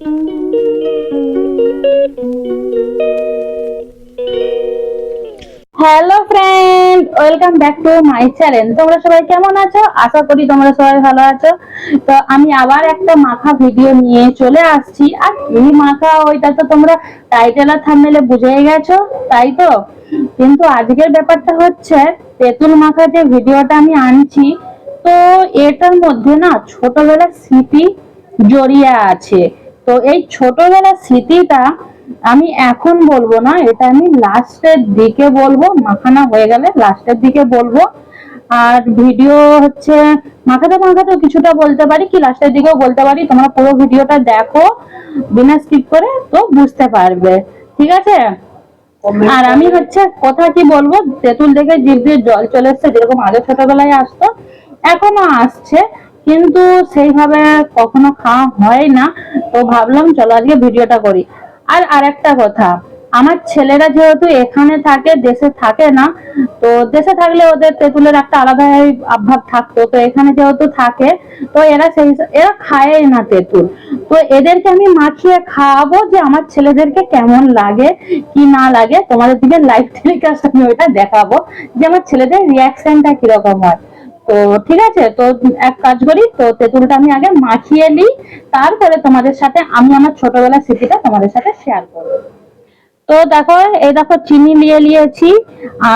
Hello friend welcome back to my channel তোমরা সবাই কেমন আছো? আশা করি তোমরা সবাই ভালো আছো। তো আমি আবার একটা মাখা ভিডিও নিয়ে চলে আসছি। আর এই মাখা ওইটা তো তোমরা টাইটেল আর থাম্বনেলে বুঝেই গেছো, তাই তো? কিন্তু আজকের ব্যাপারটা হচ্ছে, তেঁতুল মাখা যে ভিডিওটা আমি আনছি, তো এটার মধ্যে না ছোটবেলার স্মৃতি জড়িয়ে আছে। তো এই ছোটবেলার স্মৃতিটা আমি এখন বলব না এটা আমি লাস্টের দিকে বলব মাখানা হয়ে গেলে লাস্টের দিকে বলব। আর ভিডিও হচ্ছে মাখাতে মাখাতেও কিছুটা বলতে পারি কি লাস্টের দিকেও বলতে পারি তোমরা পুরো ভিডিওটা দেখো বিনা স্কিপ করে তো বুঝতে পারবে। ঠিক আছে? আর আমি হচ্ছে কথা কি বলব তেঁতুল দেখে জিভ দিয়ে জল চলে এসছে যেরকম আগে ছোটবেলায় আসতো এখনও আসছে। কিন্তু সেইভাবে কখনো খাওয়া হয় না। তো ভাবলাম চলো আজকে ভিডিওটা করি। আর আরেকটা কথা, আমার ছেলেরা যেহেতু এখানে থাকে, দেশে থাকে না, তো দেশে থাকলে ওদের তেঁতুলের একটা আলাদা অভাব থাকতো। তো এখানে যেহেতু থাকে, তো এরা সেই এরা খায় না তেঁতুল। তো এদেরকে আমি মাখিয়ে খাওয়াবো যে আমার ছেলেদেরকে কেমন লাগে, কি না লাগে। তোমাদের দিকে লাইভ টেলিকাস্ট আমি ওইটা দেখাবো যে আমার ছেলেদের রিয়াকশনটা কীরকম হয়। তো ঠিক আছে, তো এক কাজ করি, তো তেঁতুলটা আমি আগে মাখিয়ে নিই, তারপরে তোমাদের সাথে আমি আমার ছোটবেলার স্মৃতিটা তোমাদের সাথে শেয়ার করব। তো দেখো, এই দেখো চিনি নিয়ে নিয়েছি,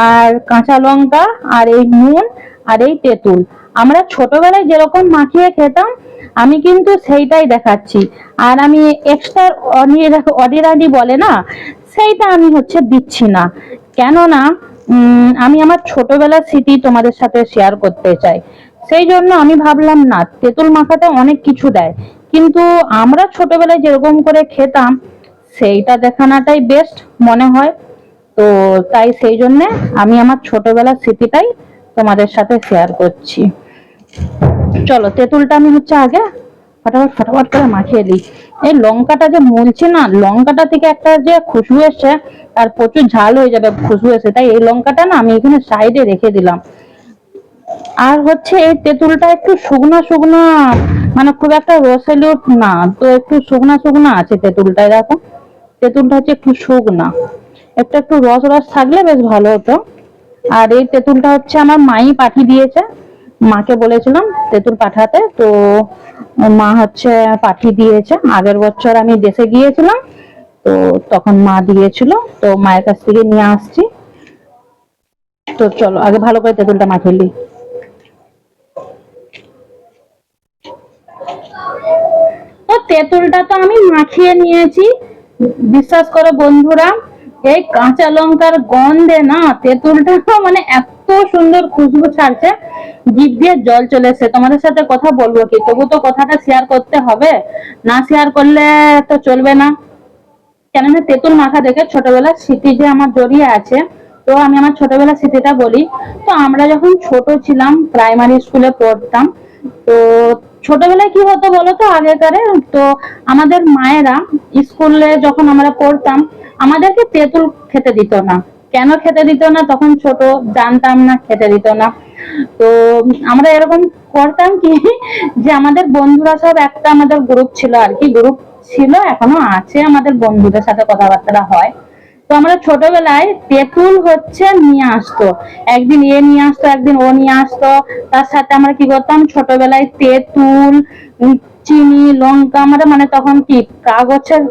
আর কাঁচা লঙ্কা, আর এই নুন, আর এই তেঁতুল। আমরা ছোটবেলায় যেরকম মাখিয়ে খেতাম, আমি কিন্তু সেইটাই দেখাচ্ছি। আর আমি এক্সট্রা অর্ডিনারি বলে না, সেইটা আমি হচ্ছে দিচ্ছি না। কেননা আমি আমার ছোটবেলার স্মৃতি তোমাদের সাথে শেয়ার করতে চাই। সেই জন্য আমি ভাবলাম, না, তেঁতুল মাখাতে অনেক কিছু দেয়। কিন্তু আমরা ছোটবেলায় যেরকম করে খেতাম, সেইটা দেখানোটাই বেস্ট মনে হয়। তো তাই সেই জন্য আমি আমার ছোটবেলার স্মৃতিটাই তোমাদের সাথে শেয়ার করছি। চলো, তেঁতুলটা আমি হচ্ছে আগে ফটাফট ফটাফট করে মাখিয়ে দিই। এই লঙ্কাটা যে মলছে না, লঙ্কাটা থেকে একটা যে খুশবু এসছে আর প্রচুর ঝাল হয়ে যাবে খুশবু এসে। তাই এই লঙ্কাটা না আমি এখানে সাইডে রেখে দিলাম। আর হচ্ছে এই তেঁতুলটা একটু শুকনো শুকনো মানে খুব একটা রসেলুট না, তো একটু শুকনা শুকনা আছে তেঁতুলটা দেখো তেঁতুলটা হচ্ছে একটু শুকনা। একটু একটু রস রস থাকলে বেশ ভালো হতো। আর এই তেঁতুলটা হচ্ছে আমার মাই পাঠিয়ে দিয়েছে। মাকে বলেছিলাম তেঁতুল পাঠাতে, তো মা হচ্ছে পাঠিয়ে দিয়েছে। আগের বছর আমি দেশে গিয়েছিলাম, তো তখন মা দিয়েছিল, তো মায়ের কাছ থেকে নিয়ে আসছি। তো চলো, আগে ভালো করে তেঁতুলটা মাখিয়ে তো তেঁতুলটা তো আমি মাখিয়ে নিয়েছি। বিশ্বাস করো বন্ধুরা, এই কাঁচা লঙ্কার গন্ধে না, তেঁতুলটা মানে এত সুন্দর খুশবু ছাড়ছে, জিভ দিয়ে জল চলে এসছে তোমাদের সাথে কথা বলব কি? তবু তো কথাটা শেয়ার করতে হবে। না শেয়ার করলে তো চলবে না। কেননা তেঁতুল মাখা দেখে ছোটবেলার স্মৃতি যে আমার জড়িয়ে আছে, তো আমি আমার ছোটবেলার স্মৃতিটা বলি। তো আমরা যখন ছোট ছিলাম প্রাইমারি স্কুলে পড়তাম, তো ছোটবেলায় কি হতো বলো তো আগেকারে? তো আমাদের মায়েরা স্কুলে যখন আমরা পড়তাম, আমাদেরকে তেঁতুল খেতে দিত না। কেন খেতে দিত না? তখন ছোট, জানতাম না খেতে দিত না। তো আমরা এরকম করতাম কি, যে আমাদের বন্ধুরা সব একটা আমাদের গ্রুপ ছিল আর কি গ্রুপ ছিল, এখনও আছে আমাদের বন্ধুদের সাথে কথাবার্তা হয়। তো আমরা ছোটবেলায় তেঁতুল হচ্ছে নিয়ে আসতো। একদিন এ নিয়ে আসতো, একদিন ও নিয়ে আসতো। তার সাথে আমরা কি করতাম? ছোটবেলায় তেঁতুল চিনি, লঙ্কা আমরা মানে তখন কি, কাগজের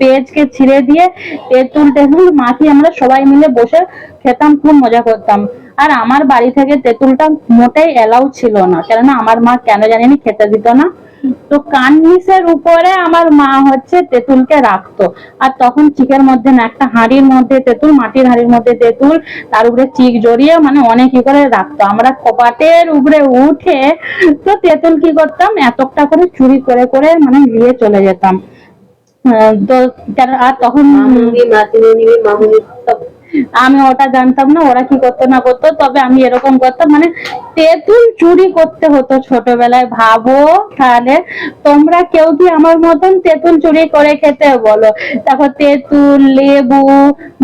পেজকে ছিঁড়ে দিয়ে তেঁতুল টেতুল মাখিয়ে আমরা সবাই মিলে বসে খেতাম, খুব মজা করতাম। আর আমার বাড়ি থেকে তেঁতুলটা মোটেই এলাউ ছিল না কেননা আমার মা কেন জানি না খেতে দিত না তো কাননিসের উপরে আমার মা হচ্ছে তেঁতুলকে রাখতো আর তখন চিকের মধ্যে না একটা হাঁড়ির মধ্যে তেঁতুল মাটির হাঁড়ির মধ্যে তেঁতুল তার উপরে চিক জড়িয়ে মানে অনেক কি করে রাখতো আমরা কপাটের উপরে উঠে তো তেঁতুল কি করতাম এতটা করে চুরি করে করে মানে নিয়ে চলে যেতাম তো আর তখন আমি ওটা জানতাম না, ওরা কি করতো না করতো, তবে আমি এরকম করতাম। মানে তেঁতুল চুরি করতে হতো ছোটবেলায়। ভাবো তাহলে, তোমরা কেউ কি আমার মতন তেঁতুল চুরি করে খেতে বলো? তারপর তেঁতুল, লেবু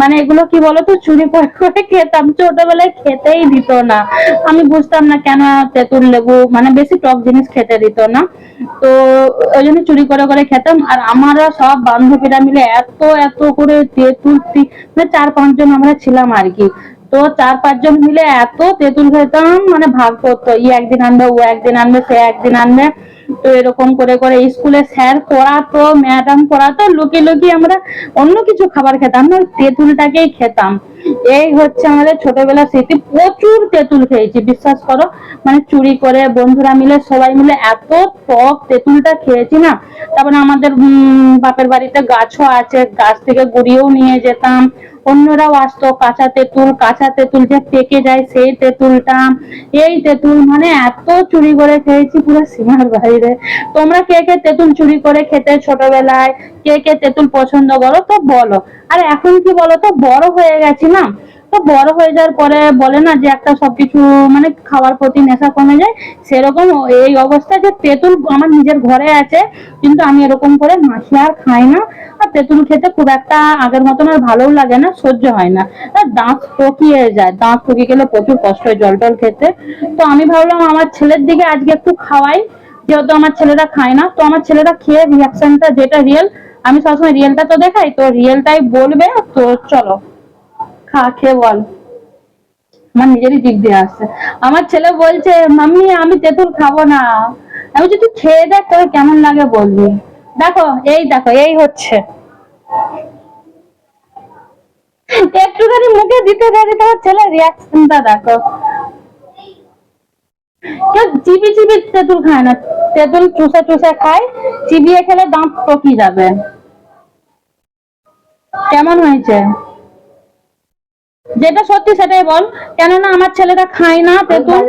মানে এগুলো কি বলো তো চুরি করে খেতাম। ছোটবেলায় খেতেই দিত না। আমি বুঝতাম না কেন তেঁতুল, লেবু মানে বেশি টক জিনিস খেতে দিত না। তো ওই জন্য চুরি করে করে খেতাম। আর আমরা সব বান্ধবীরা মিলে এত এত করে তেঁতুল মানে চার পাঁচজন আমরা ছিলাম আর কি। তো চার পাঁচজন মিলে এত তেঁতুল খেতাম মানে ভাগ করতো, ই একদিন আনবে, ও একদিন আনবে, সে একদিন আনবে। তো এরকম করে করে স্কুলে স্যার পড়াতো, ম্যাডাম পড়াতো লুকিয়ে লুকিয়ে আমরা অন্য কিছু খাবার খেতাম না, তেঁতুলটাকেই খেতাম। এই হচ্ছে আমাদের ছোটবেলার স্মৃতি। প্রচুর তেঁতুল খেয়েছি, বিশ্বাস করো। মানে চুরি করে বন্ধুরা মিলে, সবাই মিলে এত টক তেঁতুলটা খেয়েছি না। তারপরে আমাদের বাপের বাড়িতে গাছও আছে, গাছ থেকে গুড়িয়েও নিয়ে যেতাম। অন্যরাও আসতো, কাঁচা তেঁতুল কাঁচা তেঁতুল যে পেকে যায় সেই তেঁতুলটা। এই তেঁতুল মানে এত চুরি করে খেয়েছি, পুরো সীমার বাইরে তোমরা কে কে তেঁতুল চুরি করে খেতে ছোটবেলায়, কে কে তেঁতুল পছন্দ করো তো বলো। আর এখন কি বলো তো, বড় হয়ে গেছি না? তো বড় হয়ে যাওয়ার পরে বলে না যে একটা সবকিছু মানে খাওয়ার প্রতি নেশা কমে যায়? সেরকম এই অবস্থা যে তেঁতুল আমার নিজের ঘরে আছে, কিন্তু আমি এরকম করে মাখি আর খাই না। আর তেঁতুল খেতে খুব একটা আগের মতন আর ভালোও লাগে না, সহ্য হয় না। দাঁত পকিয়ে যায়, দাঁত পকিয়ে গেলে প্রচুর কষ্ট হয় জল টল খেতে। তো আমি ভাবলাম আমার ছেলের দিকে আজকে একটু খাওয়াই। যেহেতু আমার ছেলেরা খায় না, তো আমার ছেলেরা খেয়ে রিয়াকশনটা যেটা রিয়েল আমি সবসময় রিয়েলটা তো দেখাই, তো রিয়েলটাই বলবে, তো চলো, খা, খেয়ে বল। আমার নিজেরই জিভ দিয়ে আসছে। আমার ছেলে বলছে, মাম্মি, আমি তেঁতুল খাব না। আমি যদি খেয়ে দেখ তোর কেমন লাগে বলবি। দেখো, এই দেখো, এই হচ্ছে। একটুখানি মুখে দিতে পারি, তোমার ছেলে রিয়াকশনটা দেখো। কেউ চিবি চিবি তেঁতুল খায় না। তেঁতুল চুষে চুষে খায় চিবিয়ে খেলে দাঁত টকি যাবে। কেমন হয়েছে? যেটা সত্যি সেটাই বল। কেননা আমার ছেলেরা খায় না তেঁতুল।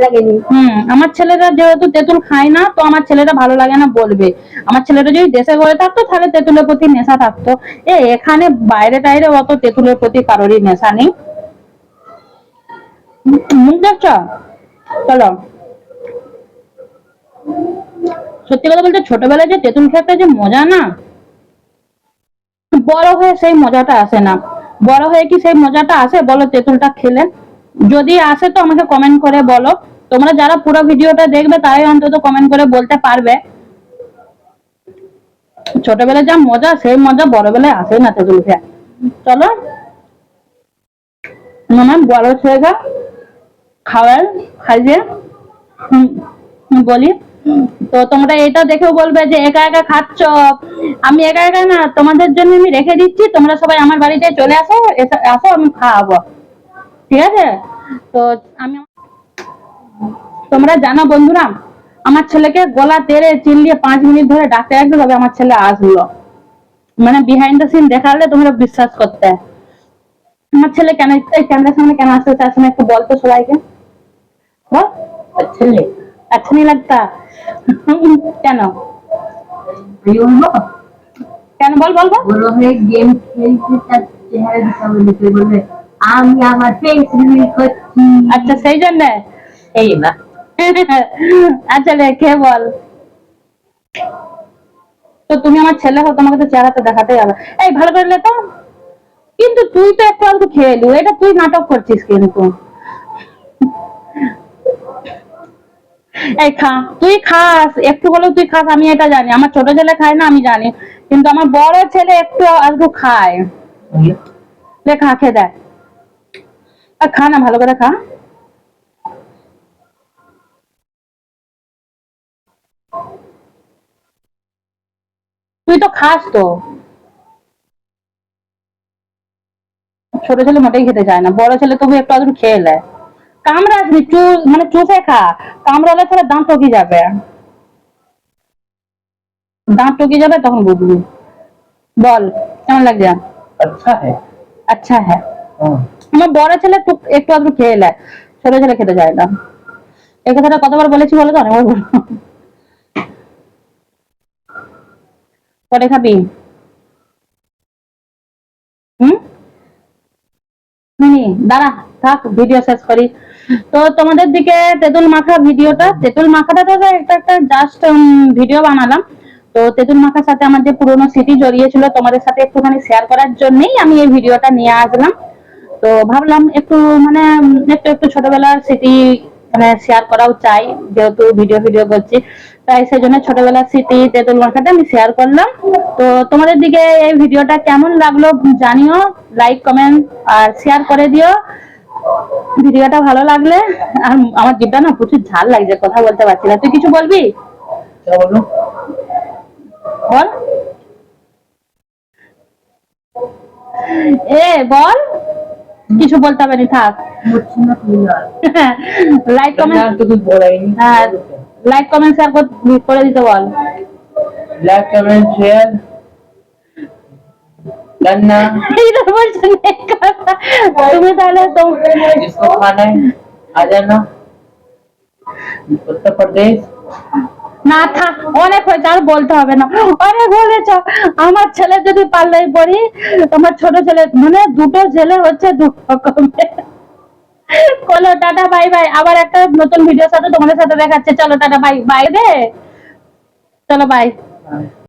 হুম আমার ছেলেরা যেহেতু তেঁতুল খায় না তো আমার ছেলেরা ভালো লাগে না বলবে। আমার ছেলেরা যদি দেশে ঘরে থাকতো তাহলে তেঁতুলের প্রতি নেশা থাকতো। এ এখানে বাইরে টাইরে অত তেঁতুলের প্রতি কারোরই নেশা নেই। মুখ দেখছ? চলো। সত্যি কথা বলতে ছোটবেলায় যে তেঁতুল খেতে যে মজা না, বড় হয়ে সেই মজাটা আসে না। বড় হয়ে কি সেই মজাটা আসে? বলো তেঁতুলটা খেলে। যদি আসে তো আমাকে কমেন্ট করে বলো। তোমরা যারা পুরো ভিডিওটা দেখবে তারাই অন্তত কমেন্ট করে বলতে পারবে। ছোটবেলায় যা মজা, সেই মজা বড়বেলায় আসে না তেঁতুল খেয়ে। চলো। মামা বড় ছেলেটা খাওয়ার, খাইয়ে বলি। তো তোমরা এটা দেখেও বলবে যে একা একা খাচ্ছ। আমি একা একা না, তোমাদের জন্য আমি রেখে দিচ্ছি, তোমরা সবাই আমার বাড়িতে চলে আসো আসো, আমি খাওয়াবো। ঠিক আছে? তো আমি তোমরা জানো বন্ধুরা, আমার ছেলেকে গলা তেড়ে চিল্লিয়ে পাঁচ মিনিট ধরে ডাকতে ডাকতে তবে আমার ছেলে আসলো। মানে বিহাইন্ড দ্য সিন দেখালে তোমরা বিশ্বাস করতে। আমার ছেলে কেন ক্যামেরার সামনে কেন আসতে চাচ্ছে না একটু বলতো সবাইকে। বল। ছেলে। এখনই লাগতা? কেন? কেন? বল বল বল। আচ্ছা, আচ্ছা তো তুমি আমার ছেলে হো তোমাকে তো চেহারাতে দেখাতে যাবে এই ভালো করে তো কিন্তু তুই তো একটু অল্প খেয়ে এটা তুই নাটক করছিস কিন্তু। এই খা, তুই খাস, একটু হলেও তুই খাস, আমি এটা জানি। আমার ছোট ছেলে খায় না, আমি জানি। কিন্তু আমার বড় ছেলে একটু খায়। লে খা, খেয়ে দেখ। খা না, ভালো করে খা। তুই তো খাস তো। ছোট ছেলে মোটেই খেতে চায় না, বড় ছেলে তবু একটু আধটু খেয়ে নেয় কামড়াস নি মানে চুষে খা। কামড়ালে তাহলে দাঁত টকি যাবে। দাঁত টকি যাবে তখন বুঝবি। বল কেমন লাগছে? আচ্ছা হ্যাঁ আচ্ছা হ্যাঁ আমার বড় ছেলে একটু আধটু খেয়ে নেয় ছোট ছেলে খেতে চায় না। এই কথাটা কতবার বলেছি বলো তো অনেকবার বলব পরে খাবি। হুম? দাঁড়া থাক ভিডিও শেষ করি। তো তোমাদের দিকে তেঁতুল মাখা ভিডিওটা, তেঁতুল মাখাটা তো একটা একটা জাস্ট ভিডিও বানালাম। তো তেঁতুল মাখার সাথে আমার যে পুরোনো স্মৃতি জড়িয়ে ছিল তোমাদের সাথে একটুখানি শেয়ার করার জন্যই আমি এই ভিডিওটা নিয়ে আসলাম। তো ভাবলাম একটু মানে একটু একটু ছোটবেলার স্মৃতি মানে শেয়ার করাও চাই, যেহেতু ভিডিও ভিডিও করছি। তাই সেই জন্য ছোটবেলার স্মৃতি, তেঁতুল মাখাটা আমি শেয়ার করলাম। তো তোমাদের দিকে এই ভিডিওটা কেমন লাগল জানিও লাইক কমেন্ট আর শেয়ার করে দিও। ভিডিওটা ভালো লাগলে আর আমার জিভটা না প্রচুর ঝাল লাগছে কথা বলতে পারছি না। তুই কিছু বলবি? বল। এ বল। কিছু বলতে পারি থাক। Like comment like comment share করে দিতে বল। লাইক কমেন্ট শেয়ার करना এইটা বলছে না এই কথা। তুমি তাহলে তো जिसको खाना है आ जाना उत्तर प्रदेश না থাক অনেক হয়েছে আর বলতে হবে না অনেক হয়েছ আমার ছেলে যদি পাল্লাই পড়ি আমার ছোট ছেলে মানে দুটো ছেলে হচ্ছে দু রকমের চলো টাটা বাই বাই আবার একটা নতুন ভিডিওর সাথে তোমাদের সাথে দেখাচ্ছে চলো টাটা বাই বাই রে চলো বাই हाँ।